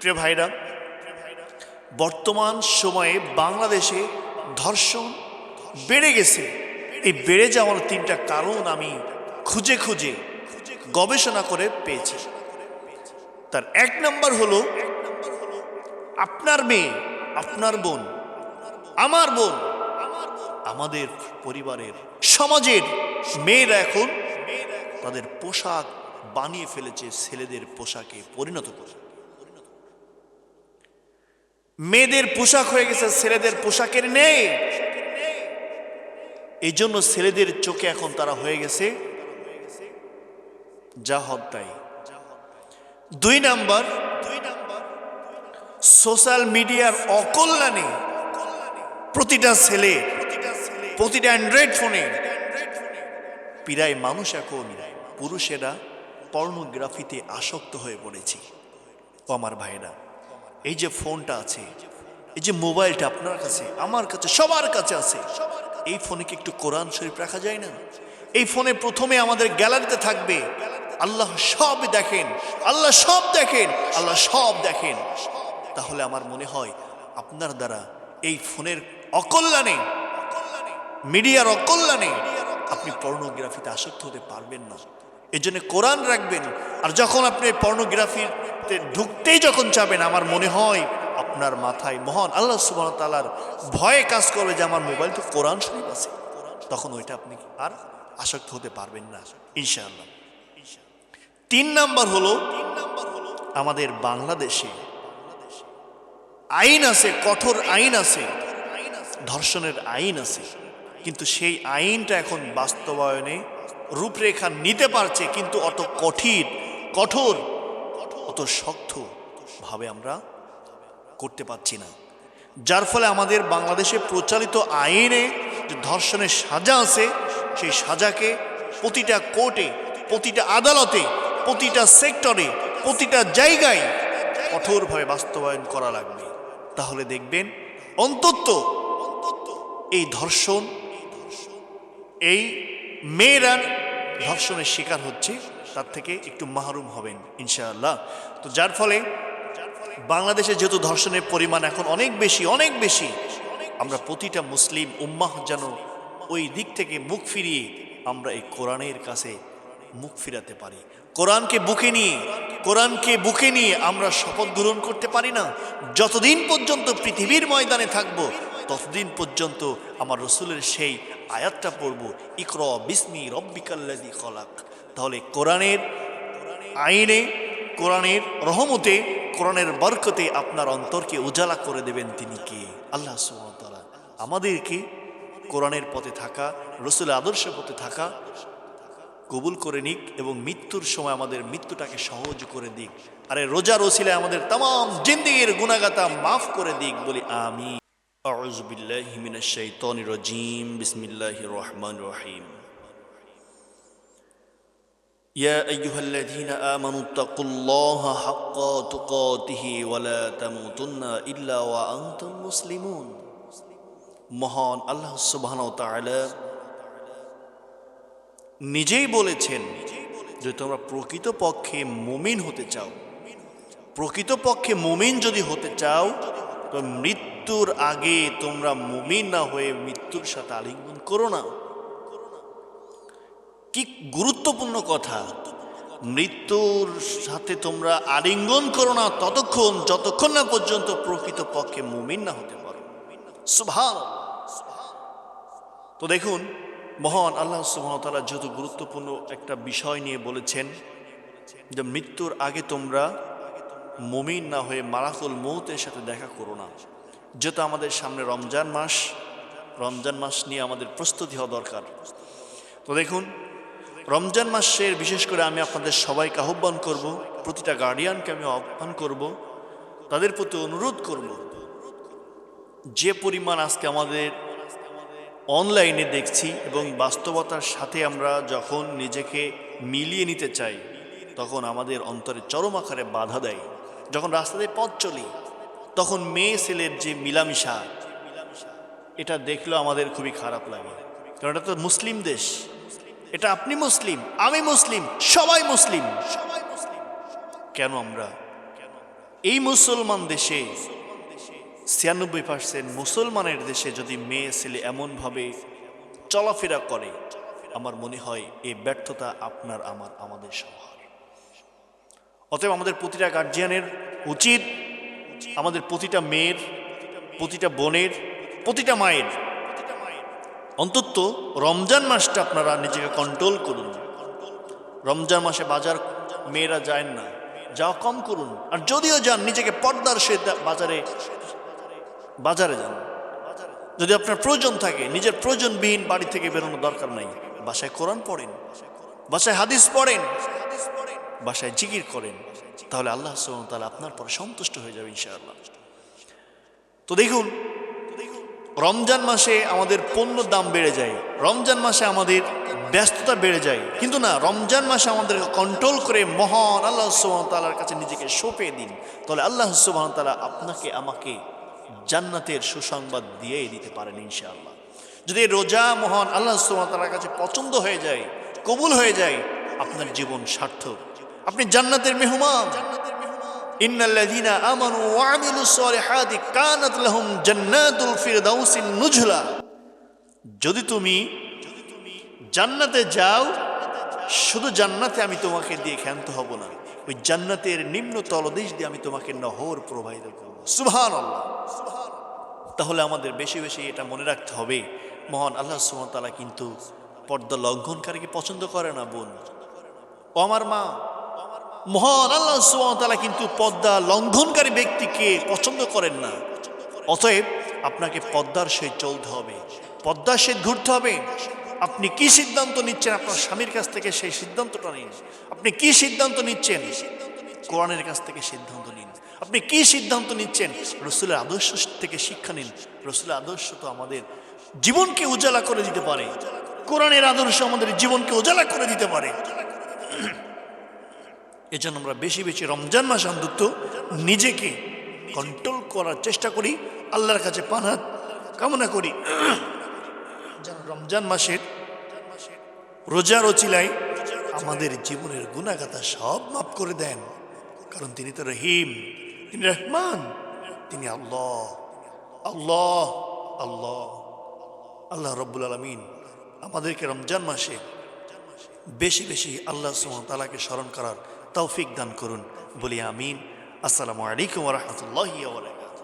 প্রিয় ভাইরা, বর্তমান সময়ে বাংলাদেশে ধর্ষণ বেড়ে গেছে। এই বেড়ে যাওয়ার তিনটা কারণ আমি খুঁজে খুঁজে গবেষণা করে পেয়েছি। তার এক নম্বর হলো, আপনার মেয়ে, আপনার বোন, আমার বোন, আমাদের পরিবারের, সমাজের মেয়েরা এখন তাদের পোশাক বানিয়ে ফেলেছে, ছেলেদের পোশাকে পরিণত করে মেয়েদের পোশাক হয়ে গেছে, ছেলেদের পোশাকের নেই। এই জন্য ছেলেদের চোখে এখন তারা হয়ে গেছে যা হত্যাই দুই নাম্বার, সোশ্যাল মিডিয়ার অকল্যাণে প্রতিটা ছেলে, প্রতিটা অ্যান্ড্রয়েড ফোনে প্রায় মানুষ এখন পুরুষেরা পর্নোগ্রাফিতে আসক্ত হয়ে পড়েছি। ও আমার ভাইরা এই যে ফোনটা আছে, এই যে মোবাইলটা আপনার কাছে, আমার কাছে, সবার কাছে আছে, এই ফোনে কি একটু কোরআন শরীফ রাখা যায় না? এই ফোনে প্রথমে আমাদের গ্যালারিতে থাকবে, আল্লাহ সব দেখেন, আল্লাহ সব দেখেন, আল্লাহ সব দেখেন। তাহলে আমার মনে হয় আপনার দ্বারা এই ফোনের অকল্যাণে, মিডিয়ার অকল্যাণে আপনি পর্নোগ্রাফিতে আসক্ত হতে পারবেন না। এই জন্য কোরআন রাখবেন, আর যখন আপনি পর্নোগ্রাফিতে ঢুকতেই যখন যাবেন, আমার মনে হয় আপনার মাথায় মহান আল্লাহ সুবাহ তালার ভয়ে কাজ করবে যে আমার মোবাইল তো কোরআন শরীফ আছে। তখন ওইটা আপনি আর আসক্ত হতে পারবেন না, ইনশাআল্লাহ। তিন নাম্বার হলো, আমাদের বাংলাদেশে আইন আছে, কঠোর আইন আছে, ধর্ষণের আইন আছে, কিন্তু সেই আইনটা এখন বাস্তবায়নে রূপরেখা নিতে পারছে, কিন্তু অত কঠিন, কঠোর অত শক্ত ভাবে আমরা করতে পারছি না। যার ফলে আমাদের বাংলাদেশে প্রচলিত আইনে যে ধর্ষণের সাজা আছে, সেই সাজাকে প্রতিটা কোর্টে, প্রতিটা আদালতে, প্রতিটা সেক্টরে, প্রতিটা জায়গায় কঠোরভাবে বাস্তবায়ন করা লাগবে। তাহলে দেখবেন অন্তত এই ধর্ষণ, এই মেয়েরা ধর্ষণের শিকার হচ্ছে তার থেকে একটু মাহরুম হবেন, ইনশাআল্লাহ। তো যার ফলে বাংলাদেশে যেহেতু ধর্ষণের পরিমাণ এখন অনেক বেশি অনেক বেশি, আমরা প্রতিটা মুসলিম উম্মাহ যেন ওই দিক থেকে মুখ ফিরিয়ে আমরা এই কোরআনের কাছে মুখ ফিরাতে পারি। কোরআনকে বুকে নিয়ে, কোরআনকে বুকে নিয়ে আমরা শপথ গ্রহণ করতে পারি না। যতদিন পর্যন্ত পৃথিবীর ময়দানে থাকব, ততদিন পর্যন্ত আমার রসুলের সেই আয়াতটা পড়ব, ইকর বিসমি রব্বিকাল্লাদি খলাক। তাহলে কোরআনের আইনে, কোরআনের রহমতে, কোরআনের বরকতে আপনার অন্তরকে উজালা করে দেবেন তিনি কে? আল্লাহ সুমতলা আমাদেরকে কোরআনের পথে থাকা, রসুলের আদর্শ পথে থাকা কবুল করে নিক এবং মৃত্যুর সময় আমাদের মৃত্যুটাকে সহজ করে দিক। আরে রোজা ওসিলায় আমাদের তাম জিন্দিগির গুণাগাতা মাফ করে দিক, বলি আমি أعوذ بالله من الشيطان الرجيم بسم الله الرحمن الرحيم يا أيها الذين آمنوا اتقوا الله حق تقاته ولا تموتن إلا وأنتم مسلمون মহান আল্লাহ সুবহান তাআলা নিজেই বলেছেন যে তোমরা প্রকৃত পক্ষে মুমিন হতে চাও প্রকৃত পক্ষে মুমিন যদি হতে চাও তো মৃত্যুর আগে তোমরা মুমিন না হয়ে মৃত্যুর সাথে আলিঙ্গন করো না। কি গুরুত্বপূর্ণ কথা। মৃত্যুর সাথে তোমরা আলিঙ্গন করো না ততক্ষণ, যতক্ষণ না পর্যন্ত প্রকৃত পক্ষে মুমিন না হতে পারো। তো দেখুন, মহান আল্লাহ সুহামতাল্লাহ যত গুরুত্বপূর্ণ একটা বিষয় নিয়ে বলেছেন যে মৃত্যুর আগে তোমরা মুমিন না হয়ে মারাকুল মৌতের সাথে দেখা করো না। যেহেতু আমাদের সামনে রমজান মাস রমজান মাস নিয়ে আমাদের প্রস্তুতি হওয়া দরকার। তো দেখুন, রমজান মাসের বিশেষ করে আমি আপনাদের সবাইকে আহ্বান করব, প্রতিটা গার্ডিয়ানকে আমি আহ্বান করব, তাদের প্রতি অনুরোধ করব, যে পরিমাণ আজকে আমাদের অনলাইনে দেখছি এবং বাস্তবতার সাথে আমরা যখন নিজেকে মিলিয়ে নিতে চাই, তখন আমাদের অন্তরে চরম আকারে বাধা দেয়। যখন রাস্তাতে পথ চলি তখন মেয়ে ছেলের যে মিলামিশা, এটা দেখলেও আমাদের খুবই খারাপ লাগে। কারণ এটা তো মুসলিম দেশ। এটা আপনি মুসলিম, আমি মুসলিম, সবাই মুসলিম। মুসলিম কেন আমরা? এই মুসলমান দেশে ছিয়ানব্বই পার্সেন্ট মুসলমানের দেশে যদি মেয়ে ছেলে এমনভাবে চলাফেরা করে, আমার মনে হয় এই ব্যর্থতা আপনার, আমার, আমাদের সবার। অতএব আমাদের প্রতিটা গার্জিয়ানের উচিত আমাদের প্রতিটা মেয়ের, প্রতিটা বোনের, প্রতিটা মায়ের। অন্তত রমজান মাসটা আপনারা নিজেকে কন্ট্রোল করুন। রমজান মাসে বাজার মেয়েরা যায় না। যাওয়া কম করুন। আর যদিও যান, নিজেকে পর্দার সে বাজারে বাজারে যান। যদি আপনার প্রয়োজন থাকে, নিজের প্রয়োজনবিহীন বাড়ি থেকে বেরোনোর দরকার নাই। বাসায় কোরআন পড়েন। বাসায় হাদিস পড়েন। বাসায় জিকির করেন, তাহলে আল্লাহ তাহলে আপনার পরে সন্তুষ্ট হয়ে যাবে ইনশাআল্লাহ। তো দেখুন, রমজান মাসে আমাদের পণ্য দাম বেড়ে যায়, রমজান মাসে আমাদের ব্যস্ততা বেড়ে যায়, কিন্তু না, রমজান মাসে আমাদের কন্ট্রোল করে মহান আল্লাহ সুবাহতালার কাছে নিজেকে সঁপে দিন, তাহলে আল্লাহ সুবাহতালা আপনাকে, আমাকে জান্নাতের সুসংবাদ দিয়েই দিতে পারেন ইনশাআল্লাহ। যদি রোজা মহান আল্লাহ সুবাহতালার কাছে পছন্দ হয়ে যায়, কবুল হয়ে যায়, আপনার জীবন সার্থক। আপনি জান্নাতের মেহমান। ইন্নাল্লাযীনা আমানু ওয়া আমিলুস সালিহাতি কানাত লাহুম জান্নাতুল ফিরদাউসিন নুজলা। যদি তুমি জান্নাতে যাও, শুধু জান্নাতে আমি তোমাকে দিয়ে ক্ষান্ত হব না, ওই জান্নাতের নিম্ন তলদেশ দিয়ে আমি তোমাকে নহর প্রবাহিত করব। সুবহান তাহলে আমাদের বেশি বেশি এটা মনে রাখতে হবে। মহান আল্লাহ সুমতালা কিন্তু পর্দা লঙ্ঘনকারীকে পছন্দ করে না, বোন। ও আমার মা মহান আল্লাহ সুমতালা কিন্তু পদ্মা লঙ্ঘনকারী ব্যক্তিকে পছন্দ করেন না। অতএব আপনাকে পদ্মার সে চলতে হবে। পদ্মার সে ঘুরতে হবে। আপনি কি সিদ্ধান্ত নিচ্ছেন? আপনার স্বামীর কাছ থেকে সেই সিদ্ধান্তটা নিন। আপনি কি সিদ্ধান্ত নিচ্ছেন? কোরআনের কাছ থেকে সিদ্ধান্ত নিন। আপনি কি সিদ্ধান্ত নিচ্ছেন? রসুলের আদর্শ থেকে শিক্ষা নিন। রসুলের আদর্শ তো আমাদের জীবনকে উজালা করে দিতে পারে। কোরআনের আদর্শ আমাদের জীবনকে উজালা করে দিতে পারে। এজন্য আমরা বেশি বেশি রমজান মাস অন্তত নিজেকে কন্ট্রোল করার চেষ্টা করি, আল্লাহর কাছে পানা কামনা করি। যেন রমজান মাসের রোজার ওচিলায় আমাদের জীবনের গুণাগাতা সব মাফ করে দেন। কারণ তিনি তো রহিম, তিনি রহমান, তিনি আল্লাহ আল্লাহ আল্লাহ। আল্লাহ রব্বুল আলমিন আমাদেরকে রমজান মাসে বেশি বেশি আল্লাহ তালাকে স্মরণ করার তৌফিক দান করুন। বলি আমিন। আসসালামু আলাইকুম রহমতুল্লাহ